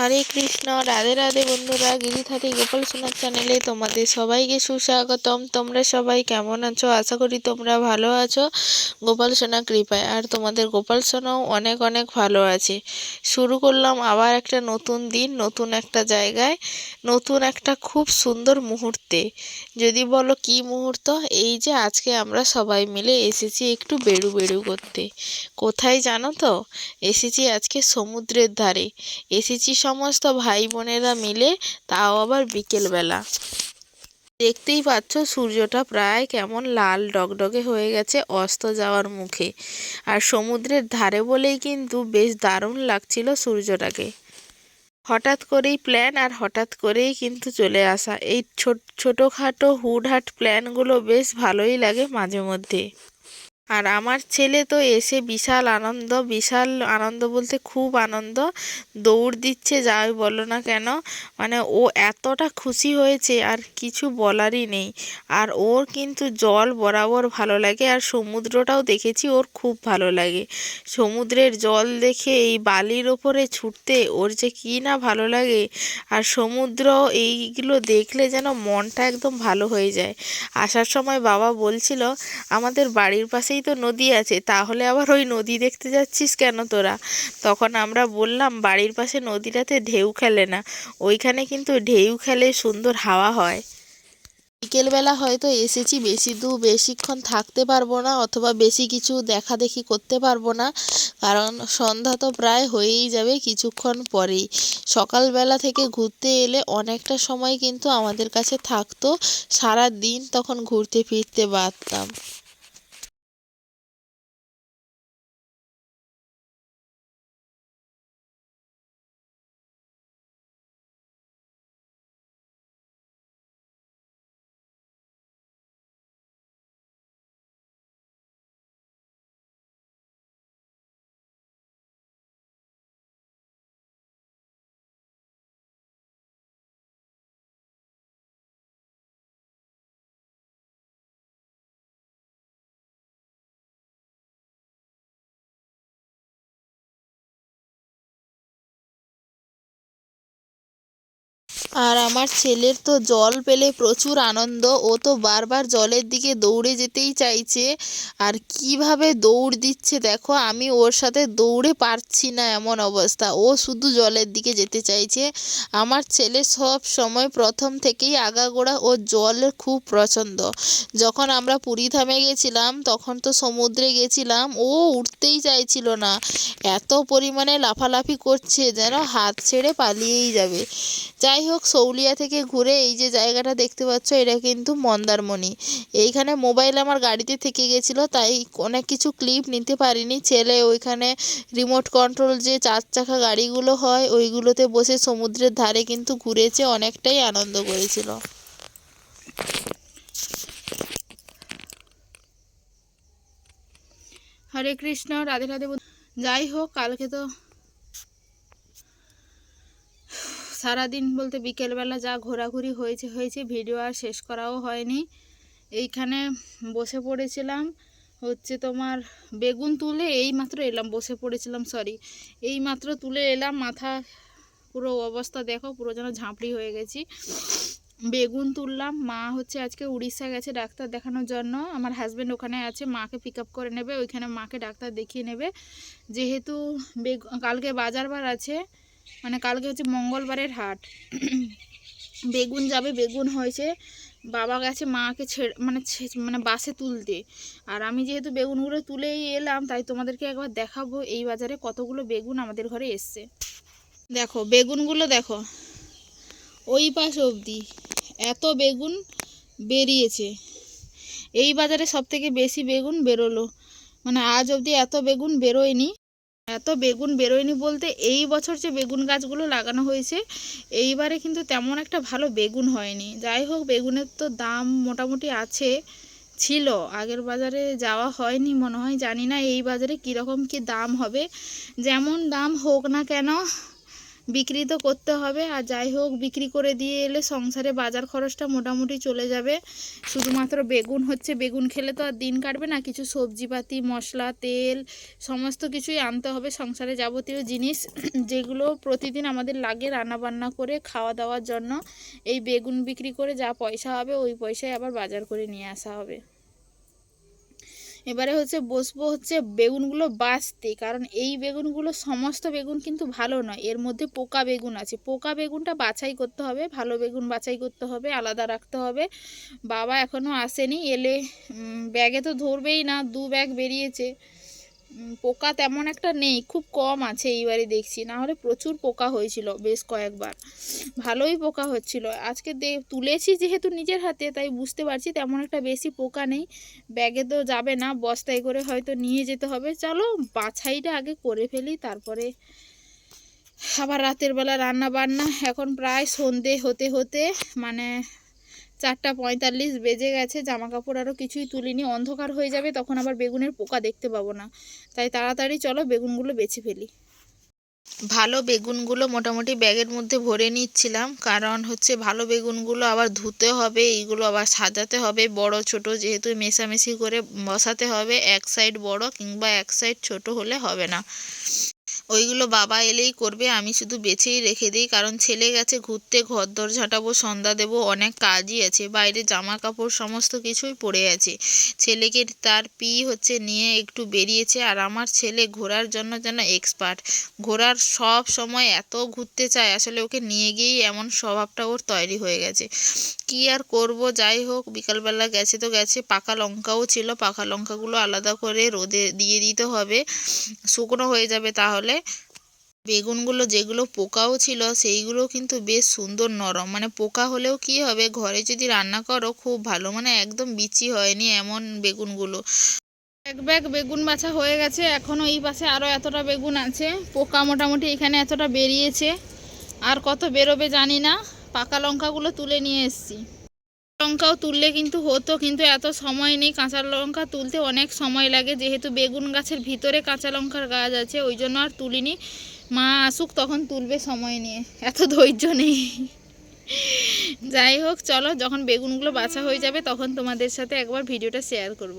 হরে কৃষ্ণ, রাধে রাধে বন্ধুরা, গিরিধারী গোপাল সোনার চ্যানেলে তোমাদের সবাইকে সুস্বাগতম। তোমরা সবাই কেমন আছো? আশা করি তোমরা ভালো আছো। গোপাল সোনা কৃপায়। আর তোমাদের গোপাল সোনাও অনেক অনেক ভালো আছে। শুরু করলাম আবার একটা নতুন দিন, নতুন একটা জায়গায়, নতুন একটা খুব সুন্দর মুহূর্তে। যদি বলো কি মুহূর্ত? এই যে আজকে আমরা সবাই মিলে এসেছি একটু বেড়ু বেড়ু করতে। কোথায় জানো তো? এসেছি আজকে সমুদ্রের ধারে। এসেছি সমস্ত ভাই বোনেরা মিলে, তাও আবার বিকেলবেলা। দেখতেই পাচ্ছ সূর্যটা প্রায় কেমন লাল ডগডগে হয়ে গেছে অস্ত যাওয়ার মুখে। আর সমুদ্রের ধারে বলেই কিন্তু বেশ দারুণ লাগছিল সূর্যটাকে। হঠাৎ করেই প্ল্যান আর হঠাৎ করেই কিন্তু চলে আসা। এই ছোট, ছোটোখাটো হুটহাট প্ল্যানগুলো বেশ ভালোই লাগে মাঝে মধ্যে। আর আমার ছেলে তো এসে বিশাল আনন্দ বিশাল আনন্দ বলতে খুব আনন্দ। দৌড় দিচ্ছে, যাই বলো না কেন। মানে ও এতটা খুশি হয়েছে, আর কিছু বলারই নেই। আর ওর কিন্তু জল বরাবর ভালো লাগে, আর সমুদ্রটাও দেখেছি ওর খুব ভালো লাগে। সমুদ্রের জল দেখে এই বালির ওপরে ছুটতে ওর যে কী না ভালো লাগে, আর সমুদ্র এইগুলো দেখলে যেন মনটা একদম ভালো হয়ে যায়। আসার সময় বাবা বলছিল, আমাদের বাড়ির পাশেই তো নদী আছে, তাহলে আবার ওই নদী দেখতে যাচ্ছিস কেন তোরা? তখন আমরা বললাম, বাড়ির পাশে নদীটাতে ঢেউ খেলে না, ওইখানে কিন্তু ঢেউ খেলে সুন্দর হাওয়া হয়। বিকেলবেলা হয়তো এসেছি, বেশি দূর বেশিক্ষণ থাকতে পারব না, অথবা বেশি কিছু দেখা দেখি করতে পারব না, কারণ সন্ধ্যা তো প্রায় হয়েই যাবে কিছুক্ষণ পরেই। সকালবেলা থেকে ঘুরতে এলে অনেকটা সময় কিন্তু আমাদের কাছে থাকতো সারা দিন তখন ঘুরতে ফিরতে পারতাম। আর আমার ছেলের তো জল পেলে প্রচুর আনন্দ। ও তো বারবার জলের দিকে দৌড়ে যেতেই চাইছে। আর কীভাবে দৌড় দিচ্ছে দেখো, আমি ওর সাথে দৌড়ে পারছি না এমন অবস্থা। ও শুধু জলের দিকে যেতে চাইছে। আমার ছেলে সব সময় প্রথম থেকেই আগাগোড়া ও জল খুব পছন্দ। যখন আমরা পুরী পুরীধামে গেছিলাম, তখন তো সমুদ্রে গেছিলাম, ও উঠতেই চাইছিল না। এত পরিমাণে লাফালাফি করছে যেন হাত ছেড়ে পালিয়েই যাবে। যাই হোক সৌলিয়া থেকে ঘুরে এই যে জায়গাটা দেখতে পাচ্ছ, এটা কিন্তু মন্দারমণি। এইখানে মোবাইল আমার গাড়িতে থেকে গেছিল, তাই অনেক কিছু ক্লিপ নিতে পারিনি। ছেলে ওইখানে রিমোট কন্ট্রোল যে চার চাকা গাড়িগুলো হয়, ওইগুলোতে বসে সমুদ্রের ধারে কিন্তু ঘুরেছে, অনেকটাই আনন্দ করেছিল। হরে কৃষ্ণ, রাধে রাধে যাই হোক, কালকে তো সারাদিন বলতে বিকেলবেলা যা ঘোরাঘুরি হয়েছে হয়েছে, ভিডিও আর শেষ করাও হয়নি। এইখানে বসে পড়েছিলাম, হচ্ছে তোমার বেগুন তুলে এই মাত্র এলাম, বসে পড়েছিলাম সরি এই মাত্র তুলে এলাম, মাথা পুরো অবস্থা দেখো, পুরো যেন ঝাঁপড়ি হয়ে গেছি। বেগুন তুললাম, মা হচ্ছে আজকে উড়িষ্যা গেছে ডাক্তার দেখানোর জন্য, আমার হাজব্যান্ড ওখানে আছে, মাকে পিক করে নেবে, ওইখানে মাকে ডাক্তার দেখিয়ে নেবে। যেহেতু বেগ, কালকে বাজার বার আছে মানে কালকে হচ্ছে মঙ্গলবারের হাট। বেগুন যাবে, বেগুন হয়েছে। বাবা গেছে মাকে ছেড়ে মানে মানে বাসে তুলতে। আর আমি যেহেতু বেগুনগুলো তুলেই এলাম, তাই তোমাদেরকে একবার দেখাবো এই বাজারে কতগুলো বেগুন আমাদের ঘরে এসছে। দেখো, বেগুনগুলো দেখো। ওই পাশ অবধি এত বেগুন বেরিয়েছে। এই বাজারে সব থেকে বেশি বেগুন বেরোলো। মানে আজ অবধি এত বেগুন বেরোয়নি। এত বেগুন বেরোয়নি বলতে এই বছর যে বেগুন গাছগুলো লাগানো হয়েছে, এইবারে কিন্তু তেমন একটা ভালো বেগুন হয়নি। যাই হোক, বেগুনের তো দাম মোটামুটি আছে, ছিল। আগের বাজারে যাওয়া হয়নি মনে হয়, জানি না এই বাজারে কীরকম কী দাম হবে। যেমন দাম হোক না কেন বিক্রি তো করতে হবে। আর যাই হোক, বিক্রি করে দিয়ে এলে সংসারে বাজার খরচটা মোটামুটি চলে যাবে। শুধুমাত্র বেগুন হচ্ছে, বেগুন খেলে তো আর দিন কাটবে না। কিছু সবজিপাতি, মশলা, তেল, সমস্ত কিছুই আনতে হবে সংসারে যাবতীয় জিনিস। যেগুলো প্রতিদিন আমাদের লাগে রান্না বান্না করে খাওয়া দাওয়ার জন্য। এই বেগুন বিক্রি করে যা পয়সা হবে, ওই পয়সায় আবার বাজার করে নিয়ে আসা হবে। এবারে হচ্ছে বসবো হচ্ছে বেগুনগুলো বাঁচতে, কারণ এই বেগুনগুলো সমস্ত বেগুন কিন্তু ভালো নয়। এর মধ্যে পোকা বেগুন আছে। পোকা বেগুনটা বাছাই করতে হবে, ভালো বেগুন বাছাই করতে হবে, আলাদা রাখতে হবে। বাবা এখনও আসেনি, এলে ব্যাগে তো ধরবেই না, দু ব্যাগ বেরিয়েছে। পোকা তেমন একটা নেই, খুব কম আছে এইবারে দেখছি। না হলে প্রচুর পোকা হয়েছিল বেশ কয়েকবার। ভালোই পোকা হচ্ছিল। আজকে দে, তুলেছি যেহেতু নিজের হাতে, তাই বুঝতে পারছি তেমন একটা বেশি পোকা নেই। ব্যাগে তো যাবে না, বস্তায় করে হয়তো নিয়ে যেতে হবে। চলো, বাছাইটা আগে করে ফেলি, তারপরে আবার রাতের বেলা রান্না বান্না এখন প্রায় সন্ধে হতে হতে মানে চারটা পঁয়তাল্লিশ বেজে গেছে জামা কাপড় আরও কিছুই তুলিনি, অন্ধকার হয়ে যাবে, তখন আবার বেগুনের পোকা দেখতে পাবো না। তাই তাড়াতাড়ি চলো বেগুনগুলো বেছে ফেলি। ভালো বেগুনগুলো মোটামুটি ব্যাগের মধ্যে ভরে নিচ্ছিলাম, কারণ হচ্ছে ভালো বেগুনগুলো আবার ধুতে হবে, এইগুলো আবার সাজাতে হবে, বড় ছোট যেহেতু মেশামেশি করে বসাতে হবে, এক সাইড বড় কিংবা এক সাইড ছোট হলে হবে না। ওইগুলো বাবা এলেই করবে, আমি শুধু বেছেই রেখে দিই। কারণ ছেলে গেছে, ঘুরতে ঘরদর ঝাঁটাবো, সন্ধ্যা দেবো, অনেক কাজই আছে, বাইরে জামা কাপড় সমস্ত কিছুই পড়ে আছে। ছেলেকে তার পি হচ্ছে নিয়ে একটু বেরিয়েছে, আর আমার ছেলে ঘোরার জন্য যেন এক্সপার্ট ঘোরার সব সময় এত ঘুরতে চায়, আসলে ওকে নিয়ে গিয়েই এমন স্বভাবটা ওর তৈরি হয়ে গেছে। কি আর করব, যাই হোক, বিকালবেলা গেছে তো গেছে, পাকা লঙ্কাও ছিল, পাকা লঙ্কাগুলো আলাদা করে রোদে দিয়ে দিতে হবে, শুকনো হয়ে যাবে তাহলে। বেগুনগুলো যেগুলো পোকাও ছিল সেইগুলো কিন্তু বেশ সুন্দর নরম। মানে পোকা হলেও কি হবে, ঘরে যদি রান্না করো খুব ভালো মানে একদম বিচি হয়নি এমন বেগুনগুলো। এক ব্যাগ বেগুন বাছা হয়ে গেছে এখনও এই পাশে আরও এতটা বেগুন আছে। পোকা মোটামুটি এখানে এতটা বেরিয়েছে, আর কত বেরোবে জানি না। পাকা লঙ্কাগুলো তুলে নিয়ে এসেছি। লঙ্কাও তুললে কিন্তু হতো, কিন্তু এত সময় নেই। কাঁচা লঙ্কা তুলতে অনেক সময় লাগে। যেহেতু বেগুন গাছের ভিতরে কাঁচা লঙ্কার গাছ আছে, ওই জন্য আর তুলিনি। মা আসুক, তখন তুলবে সময় নিয়ে। এত ধৈর্য নেই। যাই হোক, চলো, যখন বেগুনগুলো বাছা হয়ে যাবে, তখন তোমাদের সাথে একবার ভিডিওটা শেয়ার করব।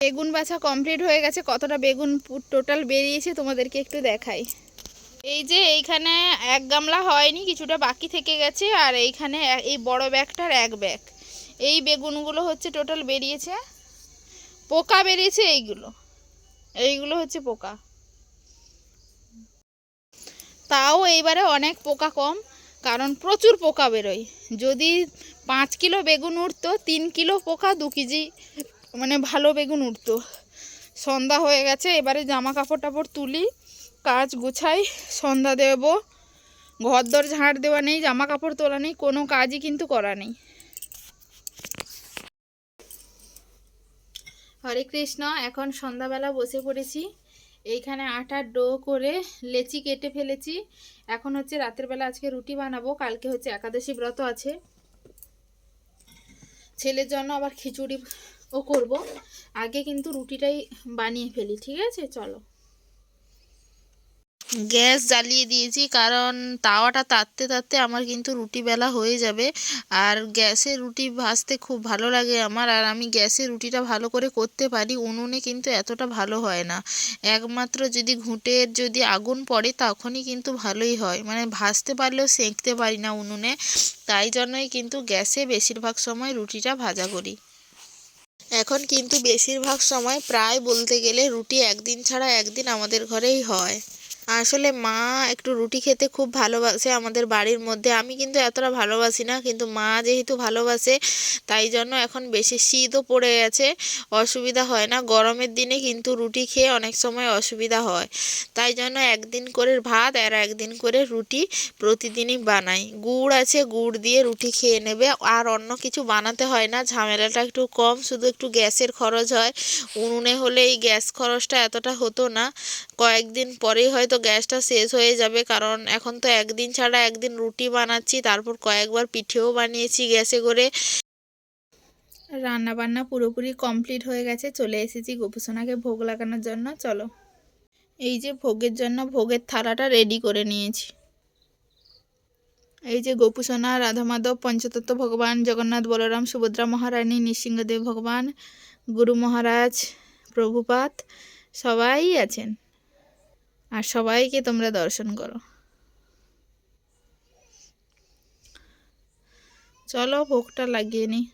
বেগুন বাছা কমপ্লিট হয়ে গেছে। কতটা বেগুন টোটাল বেরিয়েছে তোমাদেরকে একটু দেখাই। এই যে এইখানে এক গামলা হয়নি, কিছুটা বাকি থেকে গেছে, আর এইখানে এই বড় ব্যাগটার এক ব্যাগ। এই বেগুনগুলো হচ্ছে টোটাল বেরিয়েছে। পোকা বেরিয়েছে এইগুলো। এইগুলো হচ্ছে পোকা। তাও এইবারে অনেক পোকা কম, কারণ প্রচুর পোকা বেরোয়। যদি পাঁচ কিলো বেগুন উঠতো, তিন কিলো পোকা, দু কেজি মানে ভালো বেগুন উঠতো। সন্ধ্যা হয়ে গেছে, এবারে জামা কাপড় টাপড় তুলি কাজ গুছাই, সন্ধ্যা দেব। ঘর দর ঝাড় দেওয়া নেই জামা কাপড় তোলা নেই, কোনো কাজই কিন্তু করা নেই। হরে কৃষ্ণ, এখন সন্ধ্যাবেলা বসে পড়েছি। এইখানে আটার ডো করে লেচি কেটে ফেলেছি। এখন হচ্ছে রাতের বেলা আজকে রুটি বানাবো, কালকে হচ্ছে একাদশী ব্রত আছে। ছেলের জন্য আবার খিচুড়ি ও করব। আগে কিন্তু রুটিটাই বানিয়ে ফেলি, ঠিক আছে? চলো। গ্যাস জ্বালিয়ে দিয়েছি, কারণ তাওয়াটা তাততে তাততে আমার কিন্তু রুটি বেলা হয়ে যাবে। আর গ্যাসে রুটি ভাজতে খুব ভালো লাগে আমার, আর আমি গ্যাসে রুটিটা ভালো করে করতে পারি, উনুনে কিন্তু এতটা ভালো হয় না। একমাত্র যদি ঘুঁটের যদি আগুন পড়ে, তখনই কিন্তু ভালোই হয়। মানে ভাজতে পারলেও সেঁকতে পারি না উনুনে, তাই জন্যই কিন্তু গ্যাসে বেশিরভাগ সময় রুটিটা ভাজা করি। এখন কিন্তু বেশিরভাগ সময় প্রায় বলতে গেলে রুটি একদিন ছাড়া একদিন আমাদের ঘরেই হয়। আসলে মা একটু রুটি খেতে খুব ভালোবাসে আমাদের বাড়ির মধ্যে। আমি কিন্তু এতটা ভালোবাসি না, কিন্তু মা যেহেতু ভালোবাসে, তাই জন্য এখন বেশি শীতও পড়ে গেছে। অসুবিধা হয় না, গরমের দিনে কিন্তু রুটি খেয়ে অনেক সময় অসুবিধা হয়। তাই জন্য একদিন করে ভাত আর একদিন করে রুটি প্রতিদিনই বানাই। গুড় আছে, গুড় দিয়ে রুটি খেয়ে নেবে। আর অন্য কিছু বানাতে হয় না, ঝামেলাটা একটু কম, শুধু একটু গ্যাসের খরচ হয়। উনুনে হলে এই গ্যাস খরচটা এতটা হতো না। কয়েকদিন পরেই হয়তো গ্যাসটা শেষ হয়ে যাবে। কারণ এখন তো একদিন ছাড়া একদিন রুটি বানাচ্ছি, তারপর কয়েকবার পিঠেও বানিয়েছি গ্যাসে করে। রান্না বান্না পুরোপুরি কমপ্লিট হয়ে গেছে, চলে এসেছি গোপুসোনাকে ভোগ লাগানোর জন্য, চলো। এই যে ভোগের জন্য ভোগের থালাটা রেডি করে নিয়েছি। এই যে গোপুসোনা রাধা মাধব পঞ্চতত্ত্ব ভগবান, জগন্নাথ বলরাম, সুভদ্রা মহারানী, নৃসিংহদেব ভগবান, গুরু মহারাজ, প্রভুপাত, সবাই আছেন। আর সবাইকে তোমরা দর্শন করো। চলো ভোগটা লাগিয়ে নিই